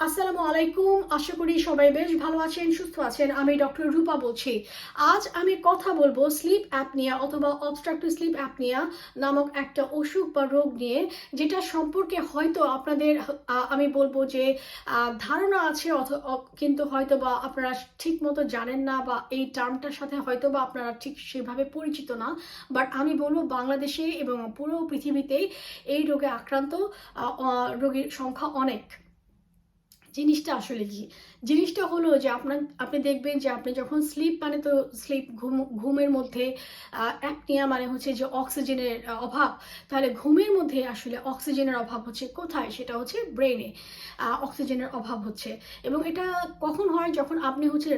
আসসালামু আলাইকুম। আশা করি সবাই বেশ ভালো আছেন, সুস্থ আছেন। আমি ডক্টর রূপা বলছি। আজ আমি কথা বলব স্লিপ অ্যাপনিয়া অথবা অবস্ট্রাকটিভ স্লিপ অ্যাপনিয়া নামক একটা অসুখ বা রোগ নিয়ে, যেটা সম্পর্কে হয়তো আপনাদের আমি বলব যে ধারণা আছে কিন্তু হয়তো বা আপনারা ঠিক মতো জানেন না বা এই টার্মটার সাথে হয়তো বা আপনারা ঠিক সেভাবে পরিচিত না। বাট আমি বলব বাংলাদেশে এবং পুরো পৃথিবীতেই এই রোগে আক্রান্ত রোগীর সংখ্যা অনেক। জিনিসটা আসলে কি? জিনিসটা হলো যে আপনার, আপনি দেখবেন যে আপনি যখন স্লিপ মানে তো স্লিপ ঘুম, ঘুমের মধ্যে অ্যাপনিয়া মানে হচ্ছে যে অক্সিজেনের অভাব। তাহলে ঘুমের মধ্যে আসলে অক্সিজেনের অভাব হচ্ছে কোথায়? সেটা হচ্ছে ব্রেনে অক্সিজেনের অভাব হচ্ছে। এবং এটা কখন হয়? যখন আপনি হচ্ছে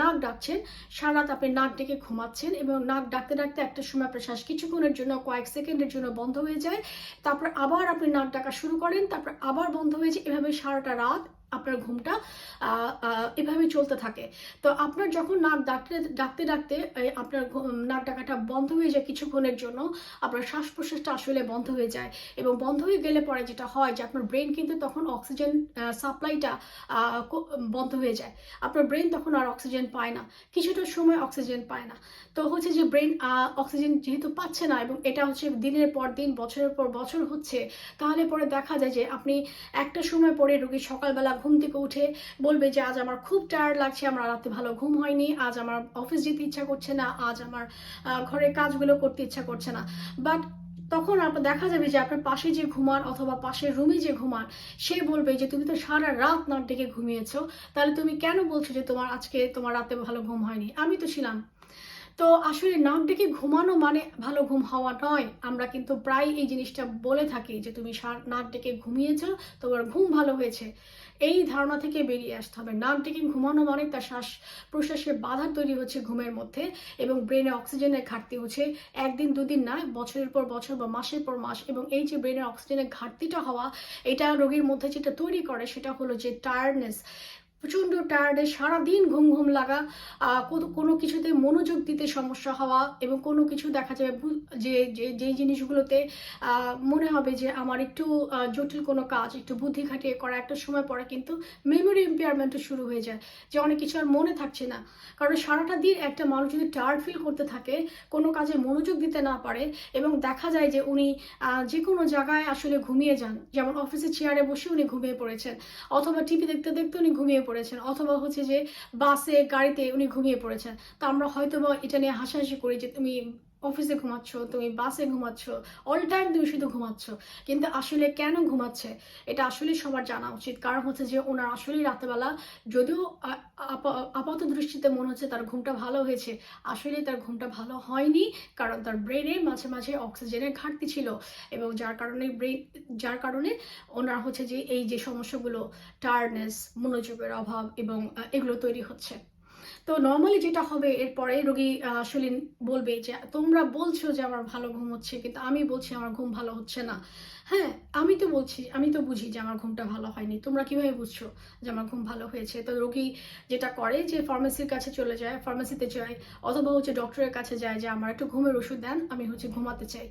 নাক ডাকছেন সারা রাত আপনি নাক ডেকে ঘুমাচ্ছেন এবং নাক ডাকতে ডাকতে একটা সময় আপনার শ্বাস কিছুক্ষণের জন্য, কয়েক সেকেন্ডের জন্য বন্ধ হয়ে যায়। তারপর আবার আপনি নাক ডাকা শুরু করেন, তারপর আবার বন্ধ হয়ে যায়। এভাবে সারাটা রাত আপনার ঘুমটা এভাবে চলতে থাকে। তো আপনার যখন নাক ডাকতে ডাকতে ডাকতে আপনার নাক ডাকাটা বন্ধ হয়ে যায় কিছুক্ষণের জন্য, আপনার শ্বাস প্রশ্বাসটা আসলে বন্ধ হয়ে যায় এবং বন্ধ হয়ে গেলে পরে যেটা হয় যে আপনার ব্রেন কিন্তু তখন অক্সিজেন সাপ্লাইটা বন্ধ হয়ে যায়। আপনার ব্রেন তখন আর অক্সিজেন পায় না, কিছুটা সময় অক্সিজেন পায় না। তো হচ্ছে যে ব্রেন অক্সিজেন যেহেতু পাচ্ছে না এবং এটা হচ্ছে দিনের পর দিন, বছরের পর বছর হচ্ছে, তাহলে পরে দেখা যায় যে আপনি একটা সময় পরে রোগী সকালবেলা ঘুম থেকে উঠে বলবে যে, আজ আমার খুব টায়ার্ড লাগছে, আমার রাতে ভালো ঘুম হয়নি, আজ আমার অফিস যেতে ইচ্ছা করছে না, আজ আমার ঘরের কাজগুলো করতে ইচ্ছা করছে না। বাট তখন আপনার দেখা যাবে যে, আপনার পাশে যে ঘুমান অথবা পাশের রুমে যে ঘুমান সে বলবে যে, তুমি তো সারা রাত নাক ডেকে ঘুমিয়েছো, তাহলে তুমি কেন বলছো যে, তোমার আজকে তোমার রাতে ভালো ঘুম হয়নি? আমি তো ছিলাম। তো আসলে নাক ডেকে ঘুমানো মানে ভালো ঘুম হওয়া নয়? আমরা কিন্তু প্রায় এই জিনিসটা বলে থাকি যে তুমি নাক ডেকে ঘুমিয়েছো, তোমার ঘুম ভালো হয়েছে। এই ধারণা থেকে বেরিয়ে আসতে হবে। নাক ডেকে ঘুমানো মানে? তার শ্বাস প্রশ্বাসের বাধা তৈরি হচ্ছে ঘুমের মধ্যে এবং ব্রেনে অক্সিজেনের ঘাটতি হচ্ছে। একদিন, দুদিন না, বছরের পর বছর বা মাসের পর মাস এবং এই যে ব্রেনের অক্সিজেনের ঘাটতিটা হওয়া, এটা রোগীর মধ্যে যেটা তৈরি করে, সেটা হলো যে টায়ার্ডনেস প্রচণ্ড টায়ার্ডে সারাদিন ঘুম ঘুম লাগা কোনো- কিছুতে মনোযোগ দিতে সমস্যা হওয়া এবং কোনো কিছু দেখা যাবে যে যেই জিনিসগুলোতে মনে হবে যে আমার একটু জটিল কোনো কাজ, একটু বুদ্ধি খাটিয়ে করা একটা সময় পরে কিন্তু মেমোরি ইম্পেয়ারমেন্টও শুরু হয়ে যায়, যে অনেক কিছু আর মনে থাকছে না। কারণ সারাটা দিন একটা মানুষ যদি টায়ার্ড ফিল করতে থাকে, কোনো কাজে মনোযোগ দিতে না পারে এবং দেখা যায় যে উনি যে কোনো জায়গায় আসলে ঘুমিয়ে যান, যেমন অফিসে চেয়ারে বসে উনি ঘুমিয়ে পড়েছেন, অথবা টিভি দেখতে দেখতে উনি ঘুমিয়ে পড়েছেন, অথবা হচ্ছে যে বাসে, গাড়িতে উনি ঘুমিয়ে পড়েছেন। তো আমরা হয়তো বা এটা নিয়ে হাসাহাসি করি যে তুমি অফিসে ঘুমাচ্ছ, তুমি বাসে ঘুমাচ্ছ অল টাইম তুমি শুধু ঘুমাচ্ছ। কিন্তু আসলে কেন ঘুমাচ্ছে? এটা আসলে সবার জানা উচিত। কারণ হচ্ছে যে ওনার আসলেই রাতেবেলা যদিও আপ- আপাত দৃষ্টিতে মনে হচ্ছে তার ঘুমটা ভালো হয়েছে আসলে তার ঘুমটা ভালো হয়নি, কারণ তার ব্রেনে মাঝে মাঝে অক্সিজেনের ঘাটতি ছিল। এবং যার কারণে ব্রেন যার কারণে ওনার হচ্ছে যে এই যে সমস্যাগুলো টায়ার্ডনেস মনোযোগের অভাব এবং এগুলো তৈরি হচ্ছে। তো নর্মালি যেটা হবে, এরপরে রোগী আসলে বলবে যে, তোমরা বলছো যে আমার ভালো ঘুম হচ্ছে, কিন্তু আমি বলছি আমার ঘুম ভালো হচ্ছে না। হ্যাঁ আমি তো বলছি, আমি তো বুঝি যে আমার ঘুমটা ভালো হয়নি। তোমরা কীভাবে বুঝছ যে আমার ঘুম ভালো হয়েছে? তো রোগী যেটা করে যে ফার্মেসির কাছে চলে যায় ফার্মেসিতে যায়, অথবা হচ্ছে ডক্টরের কাছে যায় যে, আমার একটু ঘুমের ওষুধ দেন, আমি হচ্ছে ঘুমাতে চাই।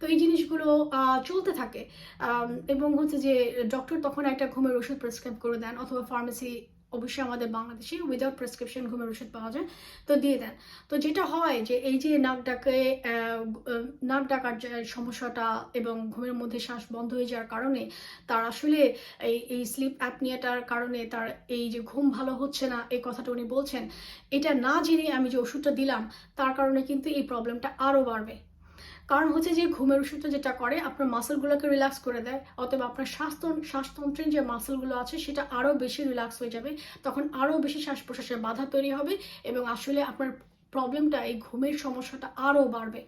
তো এই জিনিসগুলো চলতে থাকে। এবং হচ্ছে যে ডক্টর তখন একটা ঘুমের ওষুধ প্রেসক্রাইব করে দেন, অথবা ফার্মেসি অবশ্যই আমাদের বাংলাদেশে উইদাউট প্রেসক্রিপশন ঘুমের ওষুধ পাওয়া যায়। তো দিয়ে দেন। তো যেটা হয় যে এই যে নাক ডাকে নাক ডাকার যে সমস্যাটা এবং ঘুমের মধ্যে শ্বাস বন্ধ হয়ে যাওয়ার কারণে তার আসলে এই এই স্লিপ অ্যাপনিয়াটার কারণে তার এই যে ঘুম ভালো হচ্ছে না, এই কথাটা উনি বলছেন, এটা না জেনে আমি যে ওষুধটা দিলাম, তার কারণে কিন্তু এই প্রবলেমটা আরও বাড়বে। কারণ হচ্ছে যে ঘুমের ওষুধটা যেটা করে, আপনার মাসেলগুলোকে রিল্যাক্স করে দেয়। অথবা আপনার শ্বাসতন শ্বাসতন্ত্রের যে মাসেলগুলো আছে, সেটা আরও বেশি রিল্যাক্স হয়ে যাবে। তখন আরও বেশি শ্বাস প্রশ্বাসের বাধা তৈরি হবে এবং আসলে আপনার প্রবলেমটা এই ঘুমের সমস্যাটা আরও বাড়বে।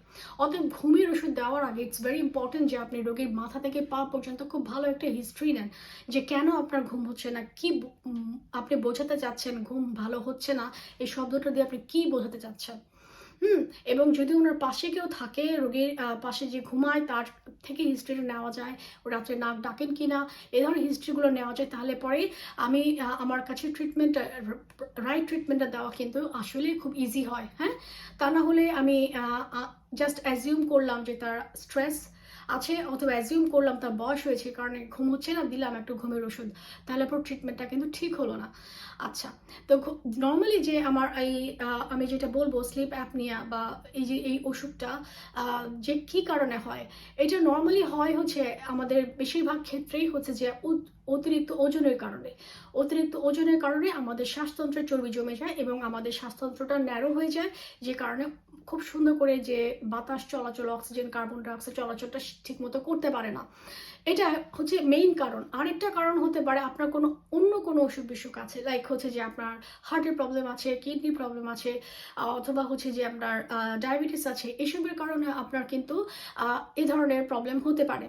অতএব ঘুমের ওষুধ দেওয়ার আগে ইটস ভেরি ইম্পর্টেন্ট যে আপনি রোগীর মাথা থেকে পা পর্যন্ত খুব ভালো একটা হিস্ট্রি নেন যে কেন আপনার ঘুম হচ্ছে না, কি আপনি বোঝাতে চাচ্ছেন ঘুম ভালো হচ্ছে না, এই শব্দটা দিয়ে আপনি কি বোঝাতে চাচ্ছেন? হুম, এবং যদি ওনার পাশে কেউ থাকে, রোগীর পাশে যে ঘুমায়, তার থেকে হিস্ট্রিটা নেওয়া যায়। ও রাত্রে নাক ডাকেন কি না এ ধরনের হিস্ট্রিগুলো নেওয়া যায়। তাহলে পরে আমি আমার কাছে ট্রিটমেন্ট রাইট ট্রিটমেন্টটা দেওয়া কিন্তু আসলেই খুব ইজি হয় হ্যাঁ? তা না হলে আমি জাস্ট অ্যাজিউম করলাম যে তার স্ট্রেস আছে, অথবা অ্যাজিউম করলাম তার বয়স হয়েছে, কারণে ঘুম হচ্ছে না, দিলাম একটু ঘুমের ওষুধ, তাহলে পর ট্রিটমেন্টটা কিন্তু ঠিক হলো না। আচ্ছা তো নর্মালি যে আমার এই আমি যেটা বলব স্লিপ অ্যাপনিয়া বা এই যে এই অসুখটা যে কি কারণে হয়? এটা নর্মালি হয় হচ্ছে আমাদের বেশিরভাগ ক্ষেত্রেই হচ্ছে যে অতিরিক্ত ওজনের কারণে। অতিরিক্ত ওজনের কারণে আমাদের শ্বাসতন্ত্রের চর্বি জমে যায় এবং আমাদের শ্বাসতন্ত্রটা ন্যারো হয়ে যায়, যে কারণে খুব সুন্দর করে যে বাতাস চলাচল অক্সিজেন কার্বন ডাইঅক্সাইড চলাচলটা ঠিকমতো করতে পারে না। এটা হচ্ছে মেইন কারণ। আরেকটা কারণ হতে পারে আপনার কোনো অন্য কোনো অসুখ বিসুখ আছে লাইক হচ্ছে যে আপনার হার্টের প্রবলেম আছে কিডনি প্রবলেম আছে অথবা হচ্ছে যে আপনার ডায়াবেটিস আছে, এসবের কারণে আপনার কিন্তু এ ধরনের প্রবলেম হতে পারে।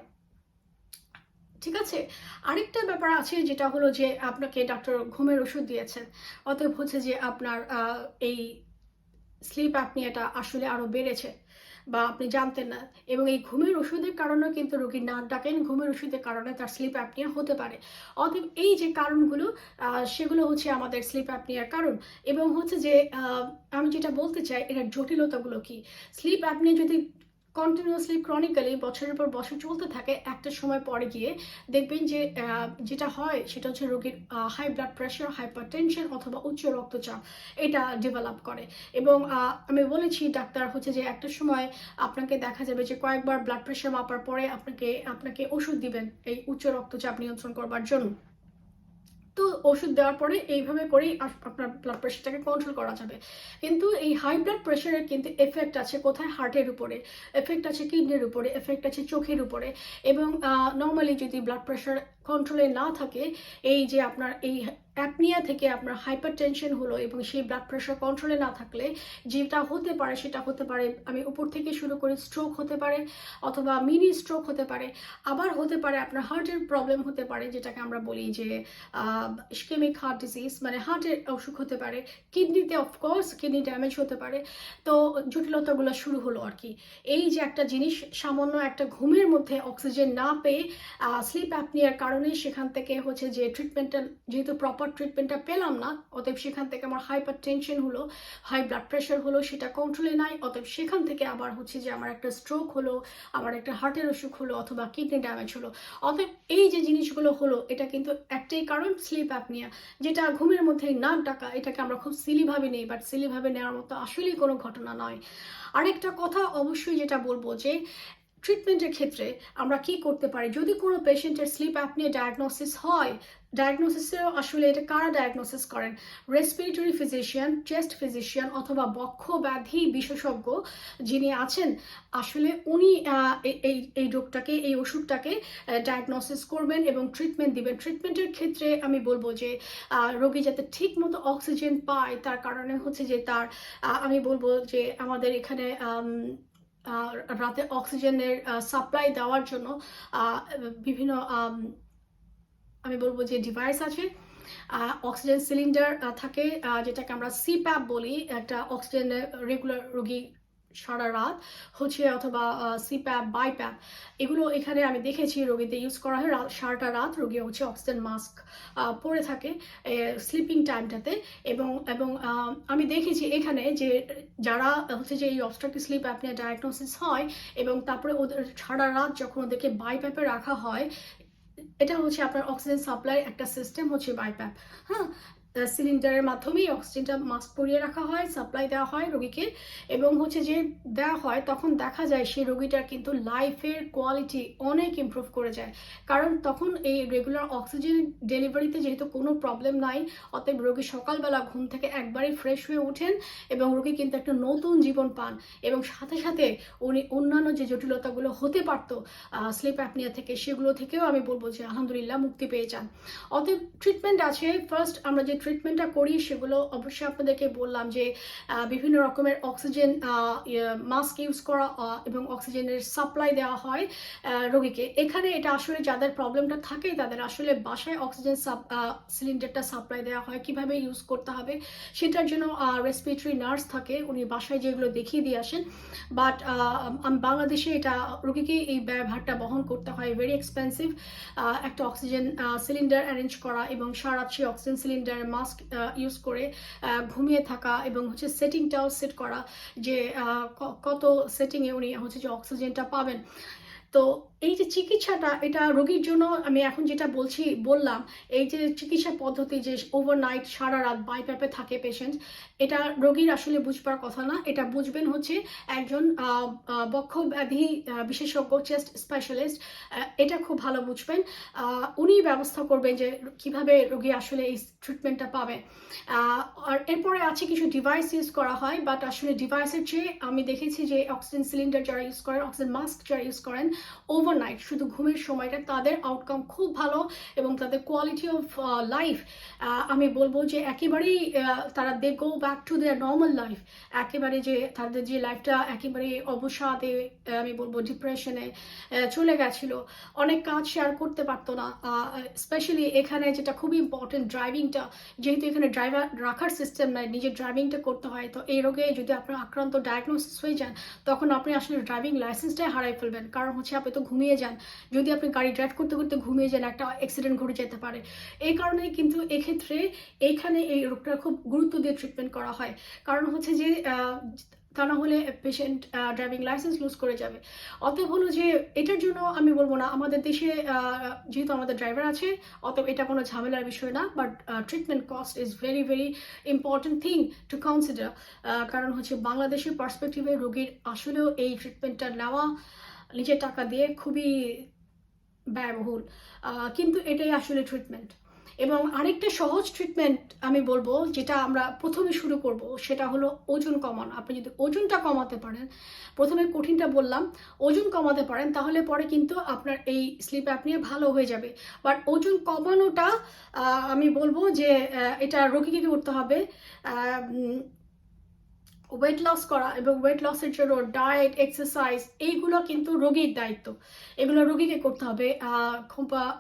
ঠিক আছে? আরেকটা ব্যাপার আছে যেটা হলো যে আপনাকে ডাক্তার ঘুমের ওষুধ দিয়েছেন, অতএব হচ্ছে যে আপনার এই স্লিপ অ্যাপনিয়াটা আসলে আরও বেড়েছে। বা আপনি জানতেন না। এবং এই ঘুমের ওষুধের কারণে কিন্তু রোগী নাক ডাকেন, ঘুমের ওষুধের কারণে তার স্লিপ অ্যাপনিয়া হতে পারে। অতএব এই যে কারণগুলো সেগুলো হচ্ছে আমাদের স্লিপ অ্যাপনিয়ার কারণ। এবং হচ্ছে যে আমি যেটা বলতে চাই, এটার জটিলতাগুলো কি? স্লিপ অ্যাপনিয়া যদি কন্টিনিউয়াসলি ক্রনিক্যালি বছরের পর বছর চলতে থাকে, একটা সময় পরে গিয়ে দেখবেন যে যেটা হয় সেটা হচ্ছে রোগীর high blood pressure hypertension অথবা উচ্চ রক্তচাপ, এটা ডেভেলপ করে। এবং আমি বলেছি ডাক্তার হচ্ছে যে একটা সময় আপনাকে দেখা যাবে যে কয়েকবার ব্লাড প্রেশার মাপার পরে আপনাকে আপনাকে ওষুধ দিবেন এই উচ্চ রক্তচাপ নিয়ন্ত্রণ করবার জন্য। তো ওষুধ দেওয়ার পরে এইভাবে করেই আপনার ব্লাড প্রেশারটাকে কন্ট্রোল করা যাবে। কিন্তু এই হাই ব্লাড প্রেশারের কিন্তু এফেক্ট আছে কোথায়? হার্টের উপরে। এফেক্ট আছে কিডনির উপরে এফেক্ট আছে চোখের উপরে। এবং নর্মালি যদি ব্লাড প্রেশার কন্ট্রোলে না থাকে, এই যে আপনার এই অ্যাপনিয়া থেকে আপনার হাইপার টেনশন হলো এবং সেই ব্লাড প্রেশার কন্ট্রোলে না থাকলে যেটা হতে পারে সেটা হতে পারে, আমি উপর থেকে শুরু করে স্ট্রোক হতে পারে অথবা মিনি স্ট্রোক হতে পারে। আবার হতে পারে আপনার হার্টের প্রবলেম হতে পারে, যেটাকে আমরা বলি যে স্কেমিক হার্ট ডিজিজ মানে হার্টের অসুখ হতে পারে কিডনিতে অফকোর্স কিডনি ড্যামেজ হতে পারে। তো জটিলতাগুলো শুরু হলো আর কি। এই যে একটা জিনিস, সামান্য একটা ঘুমের মধ্যে অক্সিজেন না পেয়ে স্লিপ অ্যাপনিয়ার কারণে সেখান থেকে হচ্ছে যে ট্রিটমেন্টটা যেহেতু প্রপার ট্রিটমেন্টটা পেলাম না, অতএব সেখান থেকে আমার হাইপার টেনশন হলো হাই ব্লাড প্রেশার হলো, সেটা কন্ট্রোলে নাই, অতএব সেখান থেকে আবার হচ্ছে যে আমার একটা স্ট্রোক হলো, আমার একটা হার্টের অসুখ হলো, অথবা কিডনি ড্যামেজ হলো। অতএব এই যে জিনিসগুলো হলো, এটা কিন্তু একটাই কারণ স্লিপ অ্যাপনিয়া যেটা ঘুমের মধ্যে নাক ডাকা এটাকে আমরা খুব সিলিভাবে নেই বাট সিলিভাবে নেওয়ার মতো আসলেই কোনো ঘটনা নয়। আরেকটা কথা অবশ্যই যেটা বলব যে ট্রিটমেন্টের ক্ষেত্রে আমরা কি করতে পারি? যদি কোনো পেশেন্টের স্লিপ অ্যাপনিয়া ডায়াগনোসিস হয় ডায়াগনোসিসেও আসলে এটা কারা ডায়াগনোসিস করেন? রেসপিরেটরি ফিজিশিয়ান চেস্ট ফিজিশিয়ান অথবা বক্ষ ব্যাধি বিশেষজ্ঞ যিনি আছেন, আসলে উনি এই এই রোগটাকে, এই ওষুধটাকে ডায়াগনোসিস করবেন এবং ট্রিটমেন্ট দিবেন। ট্রিটমেন্টের ক্ষেত্রে আমি বলব যে রোগী যাতে ঠিক মতো অক্সিজেন পায়, তার কারণে হচ্ছে যে তার আমি বলব যে আমাদের এখানে রাতে অক্সিজেনের সাপ্লাই দেওয়ার জন্য বিভিন্ন, আমি বলব যে ডিভাইস আছে অক্সিজেন সিলিন্ডার থাকে যেটাকে আমরা সিপ্যাপ বলি, একটা অক্সিজেন রেগুলার রোগী সারা রাত, হচ্ছে অথবা সিপ্যাপ বাইপ্যাপ এগুলো এখানে আমি দেখেছি রোগীতে ইউজ করা হয় সারাটা রাত রোগী হচ্ছে অক্সিজেন মাস্ক পরে থাকে স্লিপিং টাইমটাতে এবং এবং আমি দেখেছি এখানে যে যারা হচ্ছে যে এই অবস্ট্রাকটিভ স্লিপ অ্যাপনিয়া ডায়াগনোসিস হয় এবং তারপরে ওদের সারা রাত যখন ওদেরকে বাইপ্যাপে রাখা হয়, এটা হচ্ছে আপনার অক্সিজেন সাপ্লাই একটা সিস্টেম হচ্ছে বাইপ্যাপ হ্যাঁ? সিলিন্ডারের মাধ্যমেই অক্সিজেনটা মাস্ক পরিয়ে রাখা হয় সাপ্লাই দেওয়া হয় রোগীকে। এবং হচ্ছে যে দেওয়া হয়, তখন দেখা যায় সেই রোগীটার কিন্তু লাইফের কোয়ালিটি অনেক ইমপ্রুভ করে যায়। কারণ তখন এই রেগুলার অক্সিজেন ডেলিভারিতে যেহেতু কোনো প্রবলেম নাই, অতএব রোগী সকালবেলা ঘুম থেকে একবারই ফ্রেশ হয়ে ওঠেন এবং রোগী কিন্তু একটা নতুন জীবন পান। এবং সাথে সাথে উনি অন্যান্য যে জটিলতাগুলো হতে পারতো স্লিপ অ্যাপনিয়া থেকে, সেগুলো থেকেও আমি বলব যে আলহামদুলিল্লাহ মুক্তি পেয়ে যান। অতএব ট্রিটমেন্ট আছে। ফার্স্ট আমরা যে ট্রিটমেন্টটা করি, সেগুলো অবশ্যই আপনাদেরকে বললাম যে বিভিন্ন রকমের অক্সিজেন মাস্ক ইউজ করা এবং অক্সিজেনের সাপ্লাই দেওয়া হয় রোগীকে। এখানে এটা আসলে যাদের প্রবলেমটা থাকে, তাদের আসলে বাসায় অক্সিজেন সিলিন্ডারটা সাপ্লাই দেওয়া হয়, কীভাবে ইউজ করতে হবে, সেটার জন্য রেসপিরেটরি নার্স থাকে, উনি বাসায় যেগুলো দেখিয়ে দিয়ে আসেন। বাট বাংলাদেশে এটা রোগীকে এই ব্যয়ভারটা বহন করতে হয় ভেরি এক্সপেন্সিভ একটা অক্সিজেন সিলিন্ডার অ্যারেঞ্জ করা এবং সারা সেই অক্সিজেন সিলিন্ডার মাস্ক ইউজ করে ঘুমিয়ে থাকা এবং হচ্ছে সেটিংটাও সেট করা যে কত সেটিংয়ে উনি হচ্ছে যে অক্সিজেনটা পাবেন। তো এই যে চিকিৎসাটা, এটা রোগীর জন্য আমি এখন যেটা বলছি, বললাম, এই যে চিকিৎসা পদ্ধতি যে ওভারনাইট সারা রাত বাইপ্যাপে থাকে পেশেন্ট এটা রোগীর আসলে বুঝবার কথা না। এটা বুঝবেন হচ্ছে একজন বক্ষব্যাধি বিশেষজ্ঞ চেস্ট স্পেশালিস্ট এটা খুব ভালো বুঝবেন। উনি ব্যবস্থা করবেন যে কীভাবে রোগী আসলে এই ট্রিটমেন্টটা পাবে। আর এরপরে আছে কিছু ডিভাইস ইউজ করা হয় বাট আসলে ডিভাইসের চেয়ে আমি দেখেছি যে অক্সিজেন সিলিন্ডার যারা ইউজ করেন অক্সিজেন মাস্ক যারা ইউজ করেন ওভারনাইট শুধু ঘুমের সময়টা, তাদের আউটকাম খুব ভালো এবং তাদের কোয়ালিটি অফ লাইফ আমি বলব যে একেবারেই তারা they go back to their normal life একেবারে যে তাদের যে লাইফটা একেবারে অবসাদে আমি বলব ডিপ্রেশনে চলে গেছিল। অনেক কাজ শেয়ার করতে পারতো না স্পেশালি এখানে যেটা খুবই ইম্পর্টেন্ট ড্রাইভিংটা যেহেতু এখানে ড্রাইভার রাখার সিস্টেম নাই, নিজের ড্রাইভিংটা করতে হয়, তো এই রোগে যদি আপনার আক্রান্ত ডায়াগনোসিস হয়ে যান, তখন আপনি আসলে ড্রাইভিং লাইসেন্সটাই হারাই ফেলবেন। কারণ হচ্ছে আপনি তো ঘুমিয়ে যান। যদি আপনি গাড়ি ড্রাইভ করতে করতে ঘুমিয়ে যান, একটা অ্যাক্সিডেন্ট ঘটে যেতে পারে। এই কারণে কিন্তু এক্ষেত্রে এইখানে এই রোগটা খুব গুরুত্ব দিয়ে ট্রিটমেন্ট করা হয়। কারণ হচ্ছে যে তা না হলে পেশেন্ট ড্রাইভিং লাইসেন্স লুজ করে যাবে। অতএব হলো যে, এটার জন্য আমি বলব না, আমাদের দেশে যেহেতু আমাদের ড্রাইভার আছে, অতএব এটা কোনো ঝামেলার বিষয় না but treatment cost is very very important thing to consider কারণ হচ্ছে বাংলাদেশের পার্সপেক্টিভে রোগীর আসলেও এই ট্রিটমেন্টটা নেওয়া নিজের টাকা দিয়ে খুবই ব্যয়বহুল কিন্তু এটাই আসলে ট্রিটমেন্ট এবং আরেকটা সহজ ট্রিটমেন্ট আমি বলব, যেটা আমরা প্রথমে শুরু করব, সেটা হলো ওজন কমানো। আপনি যদি ওজনটা কমাতে পারেন, প্রথমে কঠিনটা বললাম, ওজন কমাতে পারেন, তাহলে পরে কিন্তু আপনার এই স্লিপ অ্যাপনিয়া ভালো হয়ে যাবে। বাট ওজন কমানোটা আমি বলব যে এটা রোগীকে করতে হবে ওয়েট লস করা এবং ওয়েট লসের জন্য ডায়েট এক্সারসাইজ এইগুলো কিন্তু রোগীর দায়িত্ব। এগুলো রোগীকে করতে হবে।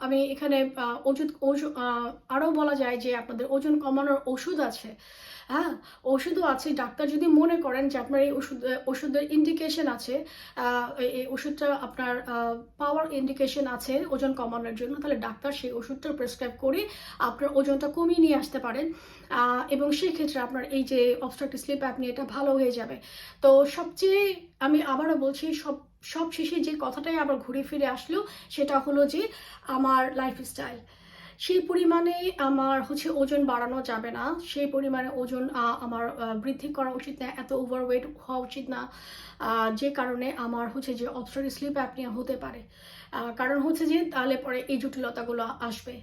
আমি এখানে ওজন আরও বলা যায় যে আপনাদের ওজন কমানোর ওষুধ আছে। হ্যাঁ ওষুধও আছে। ডাক্তার যদি মনে করেন যে আপনার এই ওষুধ ওষুধের ইন্ডিকেশন আছে এই- ওষুধটা আপনার পাওয়ার ইন্ডিকেশন আছে ওজন কমানোর জন্য, তাহলে ডাক্তার সেই ওষুধটা প্রেসক্রাইব করে আপনার ওজনটা কমিয়ে নিয়ে আসতে পারেন। এবং সেক্ষেত্রে আপনার এই যে অবস্ট্রাক্টিভ স্লিপ আপনি এটা ভালো হয়ে যাবে। তো সবচেয়ে আমি আবারও বলছি, সব সব শেষে যে কথাটাই আবার ঘুরে ফিরে আসলো, সেটা হলো যে আমার লাইফস্টাইল সেই পরিমাণে আমার হচ্ছে ওজন বাড়ানো যাবে না। সেই পরিমাণে ওজন আমার বৃদ্ধি করা উচিত না, এত ওভারওয়েট হওয়া উচিত না। যে কারণে আমার হচ্ছে যে অবস্ট্রাক্টিভ স্লিপ অ্যাপনিয়া হতে পারে। কারণ হচ্ছে যে তাহলে পরে এই জটিলতাগুলো আসবে।